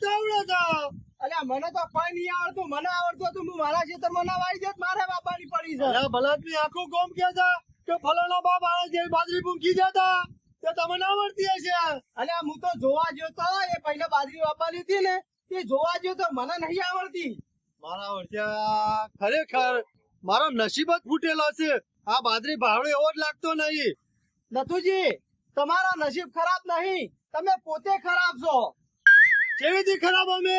ને આવડે અલ્યા મને તો કઈ નહીં આવડતું. મને આવડતું હતું હું મારા ખેતરમાં ના વાઈ જત મારે બાપાની પડી છે. અરે બલાત્રી આખું ગોમ કે છે કે ફલાણા બાપ આ જે બાજરી પૂંખી જતા તે? તમને આવડતી હશે? અલ્યા હું તો જોવા ગયો તો એ પહેલા બાજરી વાપરી હતી ને તે જોવા ગયો તો મને નહીં આવડતી. મારા વર્ષા ખરેખર મારો નસીબ જ ફૂટેલો છે. આ બાજરી ભાવડો એવો જ લાગતો નહીં. નથુજી તમારા નસીબ ખરાબ નહીં. તમે પોતે ખરાબ છો. કેવી રીતે ખરાબ અમે?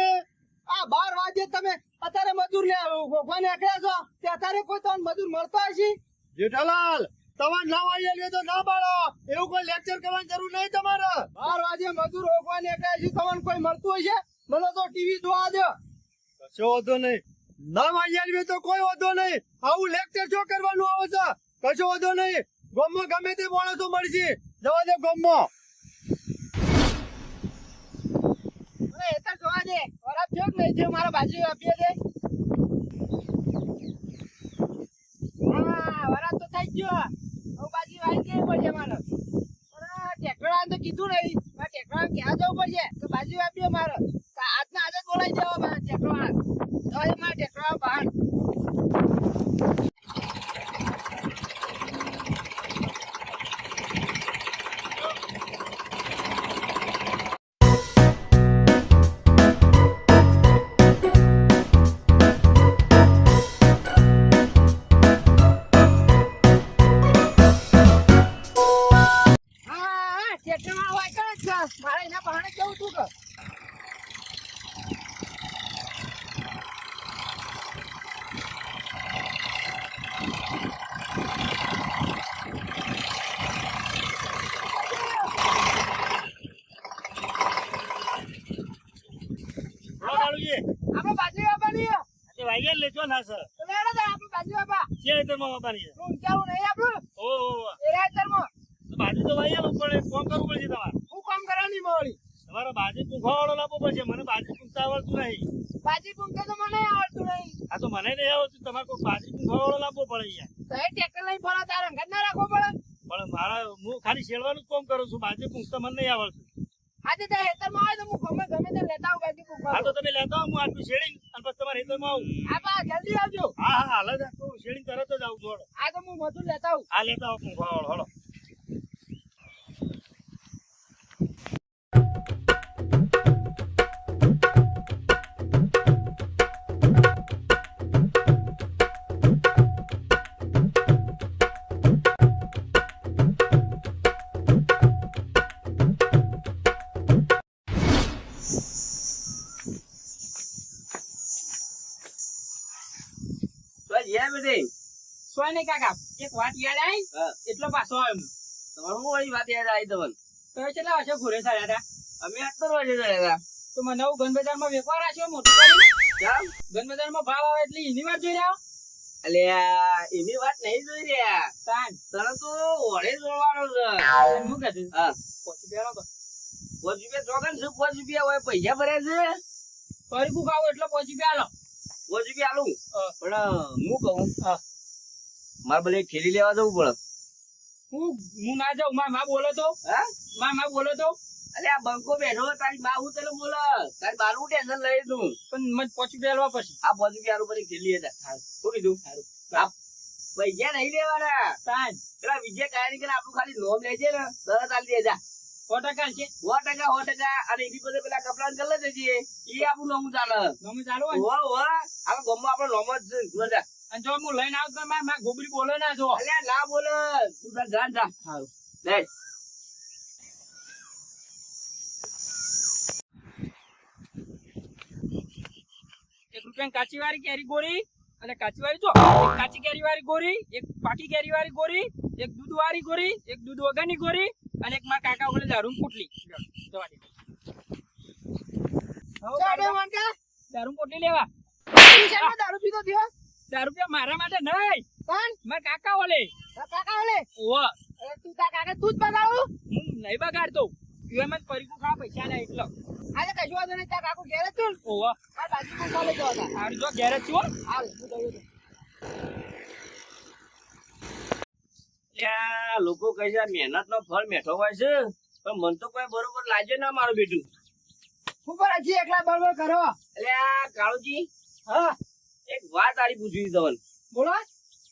આ બાર વાગે તમે અત્યારે મજૂર લે ભગવાન નીકળ્યા છો? તે અત્યારે કોઈ તમને મજૂર મળતો હશે? જેઠાલાલ તમાર ના વાઈએ લે તો ના બાળો એવું કોઈ લેક્ચર કરવાની જરૂર નહીં તમારે. બાર વાગે મજૂર ગોખવા નીકળ્યા છે તમને કોઈ મળતું હશે? મને તો ટીવી જોવા દો. કશો વાંધો નહીં. ના વાઈએ લે તો કોઈ વાંધો નહીં. આવું લેક્ચર શું કરવાનું આવે છે? કશો વાંધો નહીં. ગોમમાં ગમે તે માણસો મળશે. જવા દે ગોમમાં અરે જોવા હા વરાત તો થઈ ગયો. હવે બાજુ વાઈ કેવી પડશે મારો. ટેકરા તો કીધું નહીં. ટેકરા ક્યાં જવું પડશે? તો બાજુ આપીએ મારો. આજના આજે બોલાઈ જવા ટેકરા તો આપણે બાજુ આપવાની લેજો ના સર. તો આપણે બાજુ આપા છે? ઇતરમાં વાપરની છે રૂમ ચાલુ નહીં આપણું ઓ ઓ એ રાતરમાં તો બાજુ તો વાઈએ પણ એક ફોન કરવું પડશે તમારે હું કામ કરવાની મોળી તમારે બાજુ પૂંખવા વાળો લાવવો પડશે મને બાજુ પૂંખતા આવડતું નહીં બાજી પૂંખે તો મને આવડતું નહીં આ તો મને નહીં આવડતું તમારે કોઈ બાજુ પૂંખવા વાળો લાવવો પડે યાર તો એ ટેકર લઈ ફરો તારે અંગત ના રાખવો પડે પણ મારા હું ખાલી શેરવાનું જ કામ કરું છું બાજુ પૂંખતા મને નહીં આવડતું આજે તે હેતરમાં આવે તો હું ગમે ગમે તે લેતા આવું બાજી હા તો તમે લેતા આવો હું આટલું શેડિંગ અને પછી તમારે હેતરમાં આવું. આપા જલ્દી આવજો. હા હા હાલ જ. આટલું શેડિંગ તરત જ આવું જોડો. આ તો હું મધુ લેતા આવું. આ લેતા આવો પૂંખવા વાળો હળો સોય કાકા એક વાત યાદ આવી? એટલો પાછો આવ્યો હું. તમારું હું વળી વાત યાદ આવી તમને? તો કેટલા વર્ષે ઘોરે સાડ્યા હતા? અમે અત્તર ચાલ્યા હતા. તો મને નવું ગન બજારમાં વેપાર રાખ્યો મોટો કરી ગન બજારમાં ભાવ આવે એટલે એની વાત જોઈ રહ્યા એટલે એની વાત નહીં જોઈ રહ્યા. તાન. તને તો ઓળે જોડવાનો છે. હું હા. પાંચ રૂપિયા ચોકન છે પાંચ રૂપિયા હોય? પૈસા ભર્યા છે? ફરીકું ખાવું એટલે પછી બેલો પાંચ રૂપિયા આલું? પણ હું કહું મારે ભલે ઠેલી લેવા જવું પડે. હું હું ના જાઉં મારમાં બોલો તો. હા? મારમાં બોલો તો. અલે આ બંકો બેઠો તારી બા હું તને બોલે? તારી બા નું ટેન્શન લઈ દઉં પણ મને પછી બેલવા પછી. આ પાંચ રૂપિયા પછી ખેલી હતા શું કીધું? સારું. પૈસા નહીં લેવાના. પેલા વિજય કાયરી કરીને આપણું ખાલી નોમ લેજે ને. તરત આલી દેજા. સો ટકા છે. સો ટકા સો ટકા. અને એની બધે પેલા કપડા કરી લેજે એ આપણું નોમ ચાલે. ગમે ચાલુ હોય હોવા હોવા આ ગમમાં નોમ જ અને જો હું લઈને આવતો મારમાં ગોબરી બોલે ના જો. અલ્યા ના બોલે. તું તાર જાન જા સારું લે. એક રૂપિયા કાચી વાળી કેરી ગોરી અને કાચી વાળી જો કાચી કેરી વાળી ગોરી એક પાકી કેરી વાળી ગોરી એક દૂધ વાળી ગોરી એક દૂધ વગરની ગોરી અને એક મારા કાકા વગર દારૂ પોટલી. જવા દે. દારૂ પોટલી લેવા. દારૂ પીતો થયો? દારૂ પીવા મારા માટે નહીં. કોણ? મારા કાકા ઓલે. કાકા ઓલે? ઓ તું તા કાકા તું જ બગાડું? હું નહીં બગાડતો. એમ જ પરિકુ ખા પૈસા લે એટલો. આજે કશું વાંધો નહીં તારા કાકુ ઘેર જ છું. ઓવ. આ બાજુ કોલેજ જવા હતા હારું જો ઘેર જ છું હાલ હું છું. ત્યાં લોકો કહે છે મહેનત નો ફળ મેઠો હોય છે પણ મન તો કોઈ બરોબર લાગે ના મારું બેટું. ઉપર હજી એકલા બરોબર કરો. એટલે આ કાળુજી હા. એક વાત આરી પૂછવી તમને બોલો.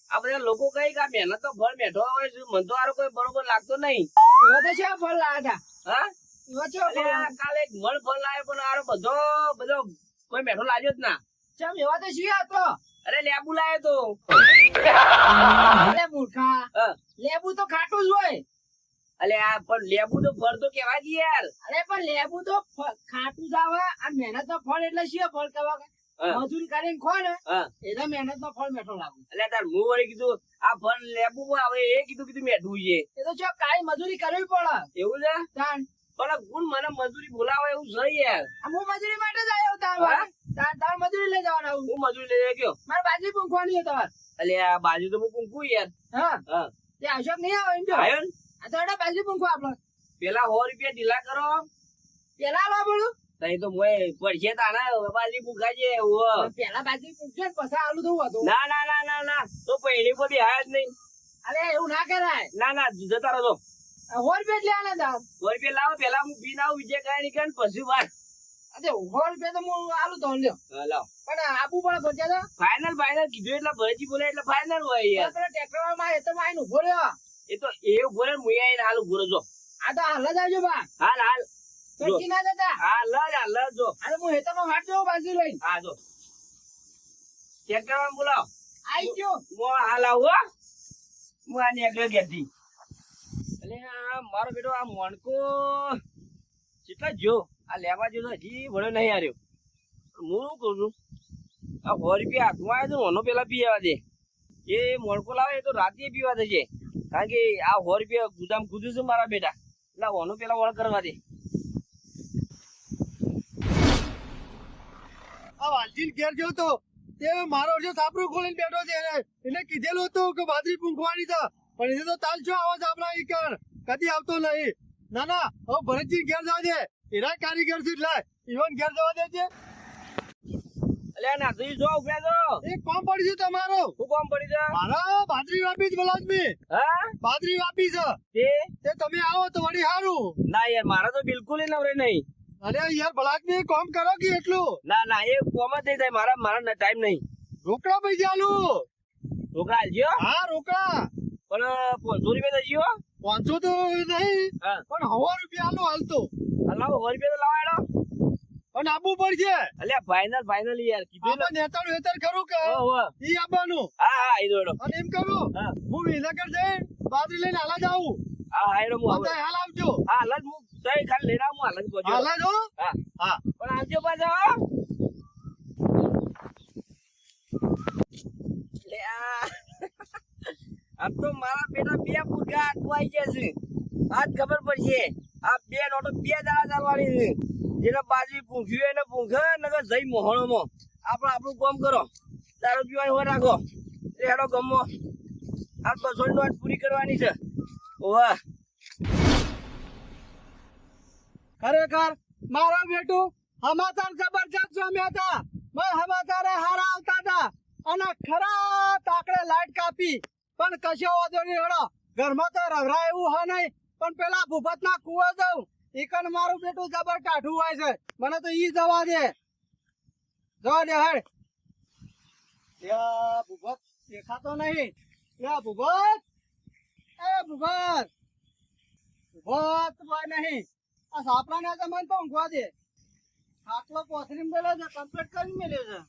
આ બધા લોકો કહે કે આ મહેનત નો ફળ મેઠો હોય છે મન તો આરો કોઈ બરોબર લાગતો નહીં. એવો તો છે ફળ હા? હતા એટલે કાલે એક મળ ફળ લાવ્યો પણ આરો બધો બધો કોઈ મેઠો લાગ્યો જ ના. ચમ એવા તો છીએ હતો. અરે લેબુ લાયો તો. અરે મૂર્ખા લેબુ તો ખાટું જ હોય. અલે આ પણ લેબુ તો ફળ તો કેવા જ યાર. અરે પણ લેબુ તો ખાટું જ આવે. આ મહેનત નો ફળ એટલે શું ફળ કહેવા. મજૂરી કરીને ખો ને એટલે મહેનત નો ફળ મેઠો લાગુ. એટલે તાર હું વળી કીધું આ ફળ લેબુ આવે એ કીધું કીધું મેઠું છે એ તો જો કાઈ મજૂરી કરવી પડે. એવું છે? પણ ગુણ મને મજૂરી બોલાવે એવું જોઈએ યાર. હું મજૂરી માટે જ આવ્યો તાર તાર તાર મજૂરી લઈ જવાના હું. હું મજૂરી લઈ ગયો મારે બાજુ પૂંખવાની તમારે અલે આ બાજુ તો હું પૂંખું યાર. હા. હા. તે આવશો નહીં આવે એમ જો આવ્યો ને? આ તો એડા બાજુ પૂંખો આપણે. પેલા સો રૂપિયા ઢીલા કરો. પેલા લો બોલું. તઈ તો મોય પડશે તાના બાજી ભૂખાજે ઓ પેલા બાજી પૂંખશે ને પછી આલું થવું હતું. ના ના ના ના ના. તો પહેલી પર બેહાય જ નહીં. અરે એવું ના કરાય. ના ના જતા રહો સો રૂપિયા જ લેવાના દામ સો રૂપિયા લાવો પેલા હું પી આવું કઈ નીકળે ને પછી વાત. અરે સો રૂપિયા તો હું આલું તો લ્યો. હા, લાવો. પણ આપવું પડે પહોંચ્યા તો ફાઇનલ ફાઇનલ કીધું એટલે ભરજી બોલે એટલે ફાઇનલ હોય યાર. પેલા ટ્રેક્ટરમાં એ તો આઈને ઊભો રહ્યો. એ તો એવું બોલે ને મુયા આઈને હાલ ઊભો રહેજો આ તો હાલ જ આવજો બા. હાલ હાલ. જો. ચડકી ના જતા. હાલ જ હાલ જ. અરે હું હેતરમાં વાટ જોઉં બાજુ લઈને. હા જો. ચેકમાં બોલાવો. આઈ ગયો. હું હાલ આવું હો. હું આ નીકળ્યો ઘેરથી. એટલે આ મારો બેટો આ મણકો કેટલા જો આ લેવા જો હજી ભણ્યો નહીં હાર્યો. હું શું કરું છું? આ સો રૂપિયા હાથમાં આવ્યો ને ઓનો પેલા પીવા દે. એ મણકો લાવે તો રાતે પીવા દેશે કારણ કે આ સો રૂપિયા ગુદામ કૂદ્યું છે મારા બેટા. એટલે ઓનો પેલા વળ કરવા દે. આ વાલજીન ઘેર ગયો તો તે મારો જે સાપરું ખોલીને બેઠો છે. એને કીધેલું હતું કે બાજરી પૂંખવાની છે. પણ એ તો તાલ છો આવાજ આપણા ઈ કર કદી આવતો નહીં. ના ના હવે ભરતજી ઘેર જવા દે. એના કારીગર છે એટલે ઈવન ઘેર જવા દે છે. એટલે ના તું જો ઉભ્યા છો એક કોમ પડ્યું તમારો. શું કામ પડી છે? મારા બાજરી વાપી જ બલાદમી હા? બાજરી વાપી છે. તે? તે તમે આવો તો વળી સારું ના યાર મારા તો બિલકુલ નવરે નહીં. અરે યાર બલાદમી કોમ કરો કે એટલું? ના ના એ કોમ જ નહીં થાય. મારા મારા ટાઈમ નહીં. રોકડા પૈસા આલું. રોકડા હા રોકડા. પણ પાંચસો રૂપિયા થજો પાંચસો તો નહીં પણ હવા રૂપિયા આલો હાલતો. લાવો હવા રૂપિયા તો લાવાડો અને આબુ પડશે. અલ્યા ફાઇનલ ફાઇનલ યાર કીધું ને. નેતાનું હેતર ખરું કે? હો, હો. ઈ આબાનું. હા હા એ દોડો અને એમ કરું હા. વિનગર જઈ બાદરી લઈને હાલા જાઉં હા હા એનો હું આવું. હાલ આવજો. હા હાલ હું તઈ ખાલી લઈને આવું હાલ. હાલા જો હા? હા. પણ આવજો પાછો લે આ આમ તો મારા બેટા બે પુરગા અટવાઈ છે. આજ ખબર પડશે. આ બે નોટો બે દાડા ચાલવાની છે. જેને બાજુ પૂંખ્યું એને પૂંખે નગર જઈ મોહણોમાં. આપણે આપણું કામ કરો. દારૂ પીવાની હોય રાખો. એટલે હેડો ગમો આ બસો નોટ પૂરી કરવાની છે. વાહ. ખરેખર મારો બેટું હમાચાર જબરજસ્ત જમ્યા હતા. મેં સમાચારે હારા આવતા હતા. અને ખરા તાકડે લાઈટ કાપી. પણ કશો વાંધો નહીં, હડો. ઘરમાં તો રવરાય એવું હા નહીં. પણ પેલા ભૂપત ના કુવો જવું ઈકન મારું બેટું જબર કાઢું હોય છે. મને તો ઈ જવા દે. જવા દે, હડ. ભૂપત દેખાતો નહીં. ભૂપત. એ ભૂપત. ભૂપત ભાઈ નહીં. આ સાપડા ને મને તો ઊંઘવા દે. આટલો પોથરી મેળ્યો છે કમ્પ્લીટ કરી મેળ્યો છે.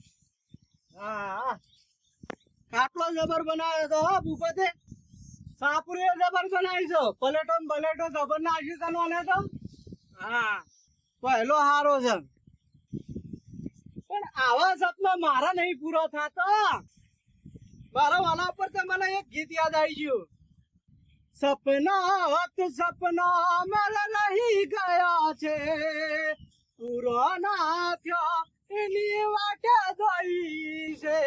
હા. ખાટલો જબર બનાવ્યો તો હા, ભૂપતે. સાપુરી જબર બનાવીશો પલેટો પલેટો જબર નાખી કરવાને તો? હા. પહેલો હારો છે. પણ આવા સપના મારા નહીં પૂરો થતો. મારા વાલા પર તો મને એક ગીત યાદ આવી ગયું. સપના તો સપના મારા નહીં ગયા છે. પૂરો ના થયા, એની વાટે ગઈ છે.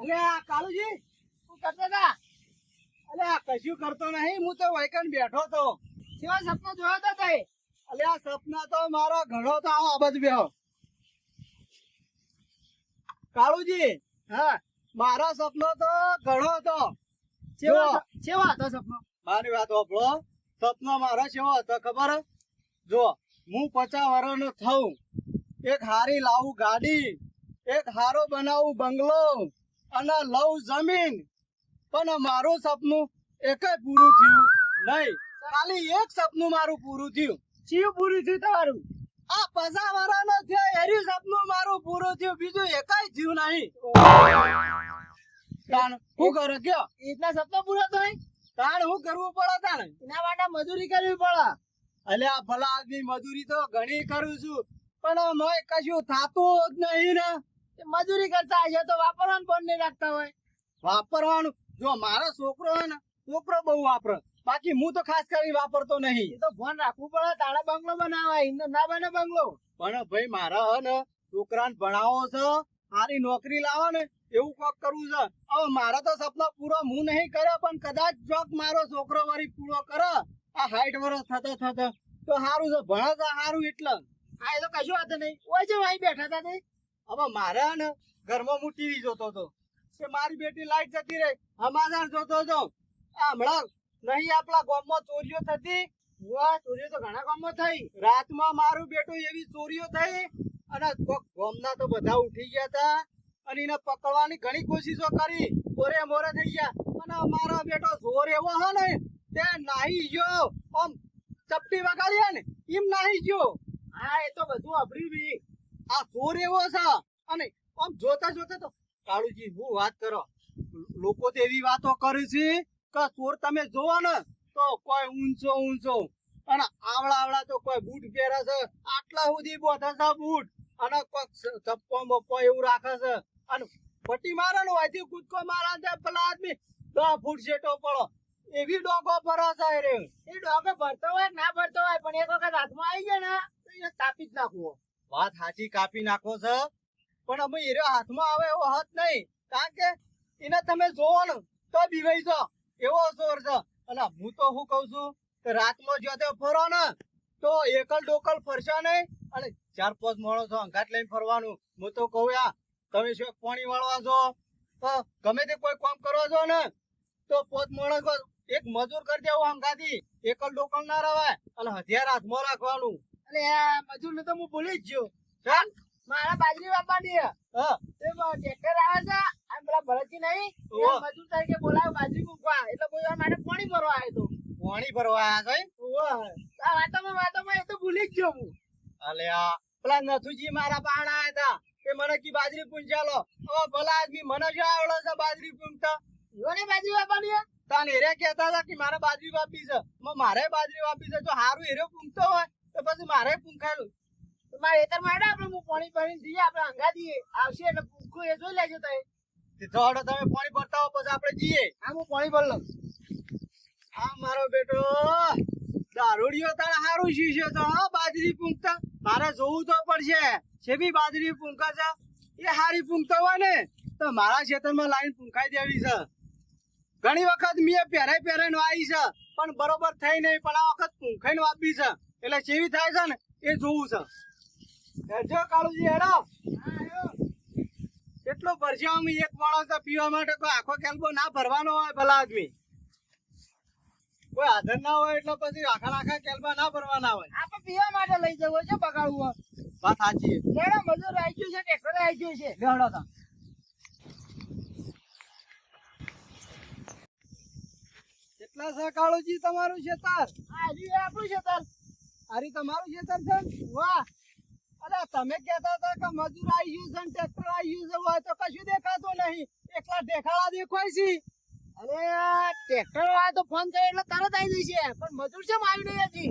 અલે આ કાળુજી કરતા હતા? અરે આ કશું કરતો નહીં હું તો વૈકન બેઠો તો. કેવા સપનો જોયો તો તે? અલે આ સપના તો મારો ઘણો તો આવો અબજ બેહો. કાળુજી હા મારો સપનો તો ઘણો હતો. કેવો- કેવો હતો સપનો? મારી વાત હોભળો સપનો મારો કેવો હતો ખબર? જો હું પચાસ વર્ષનો થઉં. એક હારી લાવું ગાડી એક હારો બનાવું બંગલો. અને લઉં જમીન. પણ મારું સપનું એક પૂરું થયું નહીં. ખાલી એક સપનું મારું પૂરું થયું. ચિયું પૂરું થયું તમારું? આ પચાસ વર્ષનો થયો એરી સપનું મારું પૂરું થયું બીજું એકાય થયું નહીં. તાણ હું કરો કયો એટલા સપના પૂરા નહીં? તાણ હું કરવું પડે તાણ? એના માટે મજૂરી કરવી પડે. અલ્યા ભલા આદમી મજૂરી તો ઘણી કરું છું. પણ મોય કશું થતું જ નહીં ને. મજૂરી કરતા હશે તો વાપરવાનું પણ નહીં રાખતા હોય. વાપરવાનું? જો મારો છોકરો હોય ને છોકરો બહુ વાપરે. બાકી હું તો ખાસ કરી વાપરતો નહીં. તો ફોન રાખવું પડે તારા બંગલો બનાવાય ના બને બંગલો. પણ ભાઈ મારા હે ને છોકરાને ભણાવો છે સારી નોકરી લાવો ને એવું કોક કરવું છે. હવે મારા તો સપના પૂરો હું નહીં કર્યો પણ કદાચ જોક મારો છોકરો વળી પૂરો કરે. આ હાઈટ વર્ષ થતો થતો. તો સારું છે ભણે છે સારું એટલે. એ તો કશું વાત નહીં. ઓય છે અહીં બેઠા હતા હવે મારે ને ઘરમાં હું ટીવી જોતો હતો. કે મારી બેટી લાઈટ જતી રહી સમાચાર જોતો હતો. હમણાં નહીં આપણા ગામમાં ચોરીઓ થતી? વાહ ચોરીઓ તો ઘણા ગામમાં થઈ. રાતમાં મારું બેટું એવી ચોરીઓ થઈ અને ગામના તો બધા ઉઠી ગયા હતા અને એને પકડવાની ઘણી કોશિશો કરી. મોરે મોરે થઈ ગયા. અને મારો બેટો જોર એવો હે ને, તે નાહી ગયો. આમ ચપટી વગાડીએ ને, એમ નાહી ગયો. હા, એ તો બધું અભરી બી. આ ચોર એવો છે. અને આમ જોતા જોતા તો, કાળુજી, હું વાત કરો. લોકો તો એવી વાતો કરે છે કે ચોર તમે જોવો ને, તો કોઈ ઊંચો ઊંચો. અને આવડા આવડા તો કોઈ બૂટ પહેરે છે. આટલા સુધી બોધા છે બૂટ. અને કોઈક ચપ્પો બપ્પો એવું રાખે છે. અને પટ્ટી મારે ને હોયથી કૂદકો મારા દે પેલા આદમી દસ ફૂટ જેટો પડો. એવી ડોગો ભરો છે રે એ ડોગો ભરતો હોય ના ભરતો હોય, પણ એક વખત હાથમાં આવી જાય ને, તો એને તાપી જ નાખવો. વાત સાચી કાપી નાખો છે. પણ અમે એરો હાથમાં આવે એવો હાથ નહીં. કારણ કે એને તમે જોવો ને તો બીવાઈ છો એવો જોર છે. અને હું તો શું કઉ છું કે રાતમાં જો તે ફરો ને, તો એકલ ડોકલ ફરશો નહીં. અને ચાર પાંચ માણસો અંગાટ લઈને ફરવાનું. હું તો કહું યા તમે શું પાણી વાળવા છો? તો ગમે તે કોઈ કામ કરવા છો ને, તો પોત માણસ એક મજૂર કરી દેવું અંગાથી. એકલ ડોકલ ના રવાય. અને હથિયાર હાથમાં રાખવાનું. આ મજૂર ને તો હું ભૂલી જ ગયો. ચાલ મારા બાજરી વાપવાની હા. ટ્રેક્ટર આવે છે આમ પેલા ભરતજી નહીં મજૂર તરીકે બોલાવે બાજરી મૂકવા. એટલે કોઈ વાર માટે પાણી ભરવા આવ્યો તો. પાણી ભરવા આવ્યા છે આ વાતોમાં વાતોમાં એ તો ભૂલી જ ગયો હું. અલે આ પેલા નથુજી મારા પાણા આવ્યા હતા. કે મને કી બાજરી પૂંચાલો હવે ભલા આદમી મને જો આવડે છે બાજરી પૂંચતા યોને બાજરી વાપવાની તાન એરે કહેતા હતા કે મારે બાજરી વાપી છે. મારે બાજરી વાપી છે જો હારું એરે પૂંચતો હોય. તો પછી મારે પૂંખાયેલું મારે એતર મારે આપણે હું પાણી પાણી જઈએ આપણે અંગા દઈએ. આવશે એટલે પૂંખું એ જોઈ લેજો તમે. ધોડો તમે પાણી ભરતા હો પછી આપણે જઈએ. હા હું પાણી ભર લઉં. આ મારો બેટો દારૂડિયો તારે સારું શીશે તો હા બાજરી પૂંખતા. મારે જોવું તો પડશે. છે બી બાજરી પૂંખા છે. એ હારી પૂંખતા હોય ને તો મારા ખેતરમાં લાઈન પૂંખાઈ દેવી છે. ઘણી વખત મેં પહેરાઈ પહેરાઈને આવી છે પણ બરોબર થઈ નહીં પણ આ વખત પૂંખાઈને વાપી છે. એટલે કેવી થાય છે ને એ જોવું છે. હેડજો કાળુજી હેડો. અમે એક માણસ તો પીવા માટે કોઈ આખો કેલ્બો ના ભરવાનો હોય ભલા આદમી. કોઈ આદર ના હોય એટલે પછી આખા આખા કેલ્બા ના ભરવાના હોય. આપણે પીવા માટે લઈ જવું છે બગાડવું વાત સાચી લેડો મજૂર આવી ગયું છે ટ્રેક્ટર આવી ગયું છે. લેડો તો. કેટલા છે કાળુજી તમારું તાર આરી આપણું ખેતર આરી તમારું ખેતર છે વાહ! અરે તમે કહેતા હતા કે મજૂર આવી ગયું છે ટ્રેક્ટર આવી ગયું છે હોય તો કશું દેખાતું નહીં. એકલા દેખાડા દેખાય છે અરે ટ્રેક્ટર વાળા તો ફોન થયો એટલે તરત આવી જશે. પણ મજૂર છે આવી નહીં હજી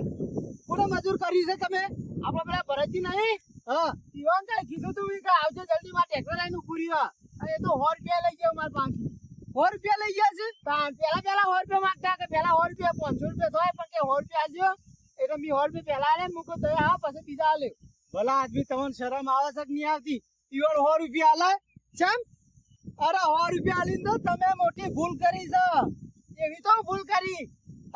કોને મજૂર કર્યું છે તમે? આપણે પેલા ભરતજી નહીં? હા, ઈવન કઈ કીધું તું કે આવજો જલ્દી માં ટ્રેક્ટર આવીને ઉભું રહ્યો. એ તો સો રૂપિયા લઈ ગયો મારા પાંચ સો રૂપિયા લઈ ગયા છે? પેલા પેલા સો રૂપિયા માંગતા કે પેલા સો રૂપિયા, પાંચસો રૂપિયા થાય પણ કે સો રૂપિયા આલજો એટલે મી સો રૂપિયા પહેલા આલે મુકો તો આ પછી બીજા આલ્યો ભલા આદમી તમને શરમ આવે છે કે નહીં આવતી? ઈવન સો રૂપિયા આલે ચમ અરે સો રૂપિયા આલીને તો તમે મોટી ભૂલ કરી છે. એવી તો ભૂલ કરી.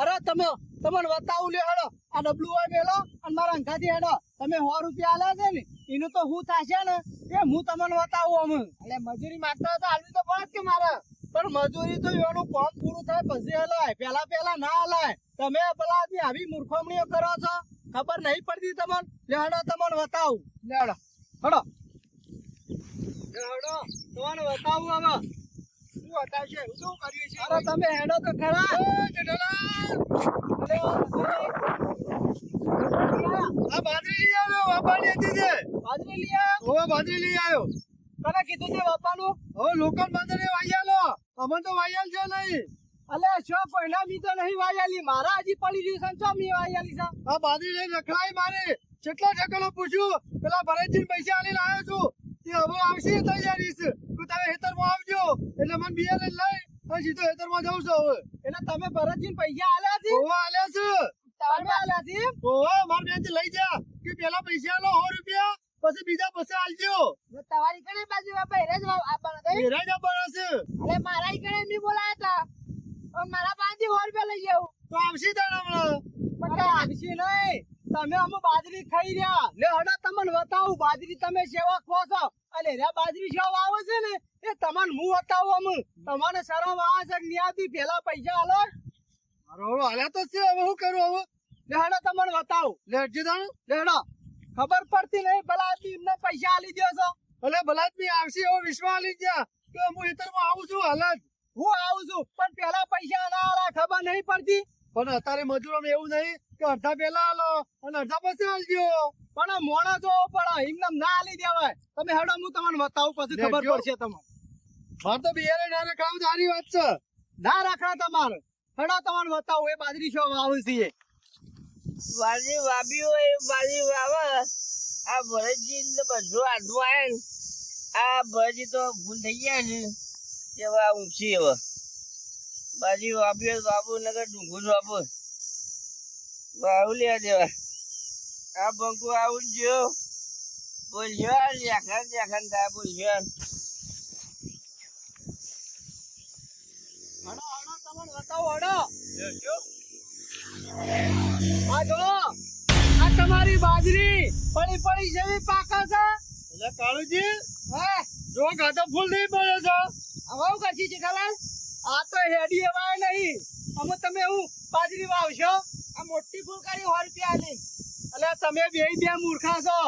અરે તમે, તમને બતાવું લે, હેડો. આ ડબલું હોય મેલો અને મારા અંગાથી હેડો. તમે સો રૂપિયા આલ્યા છે ને, એનું તો હું થશે ને? એ હું તમને બતાવું અમે. એટલે મજૂરી માગતા હતા આલવી તો પડે કે મારે. પણ મજૂરી તો એનું કામ પૂરું થાય પછી હલાય. પેલા પેલા ના હલાય. તમે પેલા આદમી આવી મૂર્ખમણીઓ કરો છો? ખબર નહીં પડતી તમને? લેડો તમને બતાવું. લેડો હડો. આ બાજરી લઈ આવ્યો બાપાની હતી તે. બાજરી લઈ આયા? હવે બાજરી લઈ આવ્યો. કોને કીધું તે બાપાનું હવે લોકલ બાજરી વાયાલો અમને તો વાયાલ છે નહીં. અલે છો કોઈના મી તો નહીં વાયાલી? મારા હજી પડી ગયું છે ચો મી વાયાલી છે? આ બાદી લઈને રખડાઈ મારે. કેટલો ઠેકાણો પૂછ્યું? પેલા ભરતજી પૈસા આલીને આવ્યો છું. તે હવે આવશે તૈયારી છે. તું તારે હેતરમાં આવજો. એટલે મને બિયાર લઈ. અને સીધો હેતરમાં જાઉં છું હવે. એટલે તમે ભરતજી પૈસા આલ્યા છે ઓવા આલ્યા છે. તમે આલ્યા છે ઓવા માર બેન લઈ જા. કે પેલા પૈસા લો સો રૂપિયા. પછી બીજા પછી આલજો. તમારી કણે બાજુ બાપા જ આપવાનો હતા ઘેરા જ આપવાના છે. અરે મારા કણે નહીં બોલાયા હતા મારા પાંચથી સો રૂપિયા લઈ જાવ તો આવશે તારા હમણાં. તમે અમુ બાજરી ખાઈ રહ્યા. લે હડા તમને બતાવું. બાજરી તમે સેવા ખો છો. અને રે બાજરી સેવા આવે છે ને? એ તમને હું બતાવું અમુ. તમને શરમ આવે છે કે પેલા પૈસા આલો? મારો હવે તો છે. હવે શું કરું હવે? લે હડા તમને બતાવું. લે હટજી તાણ લે હડા ખબર પડતી નહીં. આદમી એમને પૈસા આલી દો છો. ભલે બલાદમી આવશે. એવો વિશ્વાસ લઈ ગયા. તો હું હેતરમાં આવું છું હાલત હું આવું છું. પણ પેલા પૈસા ના આલા ખબર નહીં પડતી. પણ અત્યારે મજૂરોમાં એવું નહીં કે અડધા પેલા આલો અને અડધા પછી આલજો. પણ મોણા જો પડે એમને ના આલી દેવાય. તમે હેડો હું તમને બતાવું પછી ખબર પડશે તમારે મારે તો બિયારે ના રખાવું સારી વાત છે. ના રાખડા તમારે. હેડો તમને બતાવું. એ બાજરી શો વાવું છે બાજરી વાવી હોય એ બાજી વાવે. આ ભરતજી બધું આડું આવે આ ભરતજી તો ભૂલ થઈ ગયા છે. આ ઊંચી એવા બાજી વાબ્યું બાપુ નગર ડુંગું જ વાપુ બાવું લેવા આ બંકુ આવું જો બોલ્યો લેખન લેખન થાય બોલ્યો તમને બતાવું હેડો. આ જો આ તમારી બાજરી પડી પડી જેવી પાકા છે. એટલે કાળુજી હે. જો ગાતો ફૂલ નહીં પડે છે. હવે હું કરશી જેઠાલાલ આ તો હેડી એવાય નહીં. અમે તમે હું બાજરી વાવશો? આ મોટી ફૂલકારી સો રૂપિયા આલી એટલે તમે બે બે મૂર્ખા છો.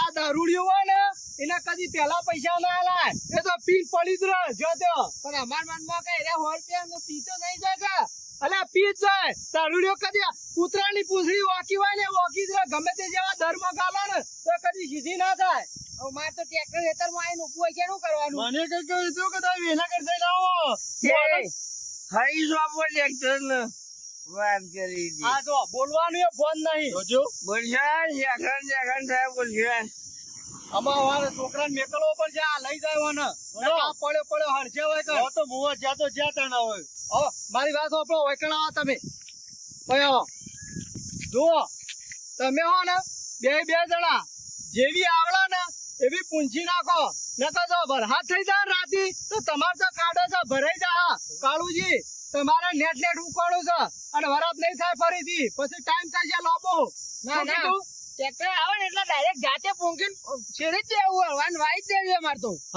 આ દારૂડિયું હોય ને, એના કદી પેલા પૈસા ના આલાય. એ તો પીન પડી જ રહ્યો જો તો. પણ અમાર મનમાં કઈ રે સો રૂપિયા નું પીતો નહીં જાય અલે પી જ જાય. દારૂડિયો કદી કૂતરાની પૂંછડી વાકી હોય ને વાકી જ ગમે તે જેવા ધર્મ ગાલો ને તો કદી સીધી ના થાય. મારે તો ટ્રેક્ટર ખેતરમાં આવીને ઊભું હોય છે શું કરવાનું? મને કઈ કહ્યું હતું કે તમે વેલા કરી થઈને આવો? જો આપો ટ્રેક્ટર ને વાત કરી હતી આ જો બોલવાનું એ ફોન નહીં. જોજો બોલશો લેખન લેખન સાહેબ બોલશો. આમાં વારે છોકરાને મેકલવો પણ આ લઈ જાય ને પડ્યો પડ્યો હરજે હોય તો. મુવા જ્યાં તો જ્યાં તાણા હોય. હો મારી વાત આપણો વૈકણા તમે. જુઓ તમે હો ને બે બે જણા જેવી આવડો ને એવી પૂંછી નાખો. નકર જો વરસાદ થઈ જાય રાતી તો તમારે તો કાઢો છે ભરાઈ જા કાળુજી તમારે નેટ નેટ ઉકોડું છે. અને વરાપ નહીં થાય ફરીથી. પછી ટાઈમ થશે લોબો. ના, ના. ટ્રેક્ટર આવે ને એટલે ડાયરેક્ટ જાતે પોંકીને છેડી જ દેવું વાન વાઈ જ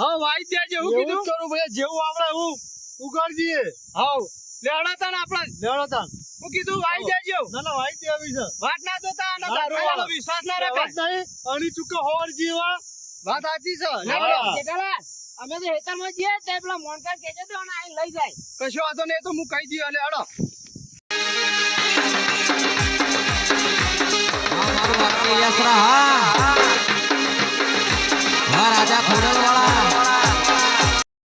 હા વાઈ દેજો હું એવું કીધું. કરું ભાઈ જેવું આવડે એવું. ઉગાડજીએ હાવ લેવડાતા ને આપણે. લેવડાતા હું કીધું વાઈ જજો ના ના વાઈ તે આવી છે. વાત ના જોતા અને દારૂ વિશ્વાસ ના રાખે. નહીં. અણી ચૂકે હોર જીવા. વાત સાચી છે. ના અમે તો હેતરમાં જઈએ તે પેલા મોનકા કેજે તો અને આઈ લઈ જાય. કશો વાતો નહીં તો હું કહી દઈએ અલે અડો હા રાજા ખોડલ